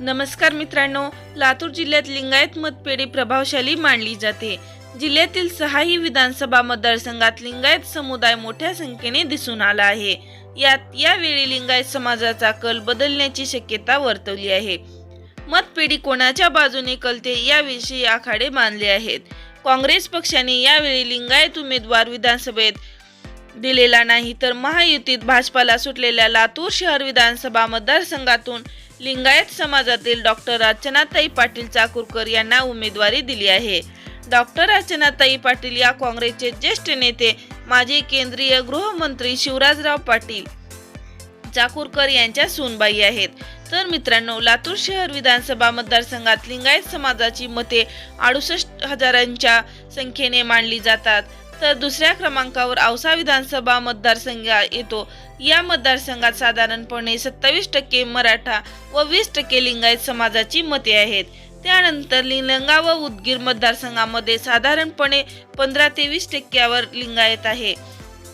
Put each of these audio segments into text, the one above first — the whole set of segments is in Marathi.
नमस्कार मित्रांनो लातूर जिल्ह्यात लिंगायत मतपेढी प्रभावशाली मानली जाते. जिल्ह्यातील सहाही विधानसभा मतदारसंघात लिंगायत समुदाय मोठ्या संख्येने दिसून आला आहे. यात यावेळी लिंगायत समाजाचा कल बदलण्याची शक्यता वर्तवली आहे. मतपेढी कोणाच्या बाजूने कलते याविषयी आखाडे बांधले आहेत. काँग्रेस पक्षाने यावेळी लिंगायत उमेदवार विधानसभेत दिलेला नाही तर महायुतीत भाजपाला सुटलेल्या लातूर शहर विधानसभा मतदारसंघातून लिंगायत समाजातील डॉक्टर अर्चनाताई पाटील चाकूरकर यांना उमेदवारी दिली आहे. डॉक्टर अर्चनाताई पाटील या काँग्रेसचे ज्येष्ठ नेते माजी केंद्रीय गृहमंत्री शिवराजराव पाटील चाकूरकर यांच्या सूनबाई आहेत. तर मित्रांनो लातूर शहर विधानसभा मतदारसंघात लिंगायत समाजाची मते अडुसष्ट हजारांच्या संख्येने मांडली जातात. तर दुसऱ्या क्रमांकावर औसा विधानसभा मतदारसंघ येतो. या मतदारसंघात साधारणपणे सत्तावीस टक्के मराठा व वीस टक्के लिंगायत समाजाची मते आहेत. त्यानंतर निलंगा व उदगीर मतदारसंघामध्ये साधारणपणे पंधरा ते वीस टक्क्यावर लिंगायत आहे.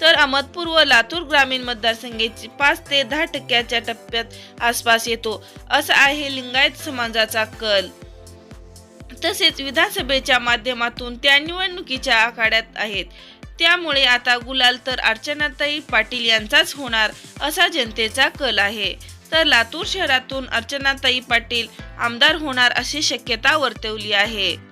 तर अहमदपूर व लातूर ग्रामीण मतदारसंघाची पाच ते दहा टक्क्याच्या टप्प्यात आसपास येतो. असा आहे लिंगायत समाजाचा कल. तसेच विधानसभेच्या माध्यमातून त्या निवडणुकीच्या आखाड्यात आहेत. त्यामुळे आता गुलाल तर अर्चनाताई पाटील यांचाच होणार असा जनतेचा कल आहे. तर लातूर शहरातून अर्चनाताई पाटील आमदार होणार अशी शक्यता वर्तवली आहे.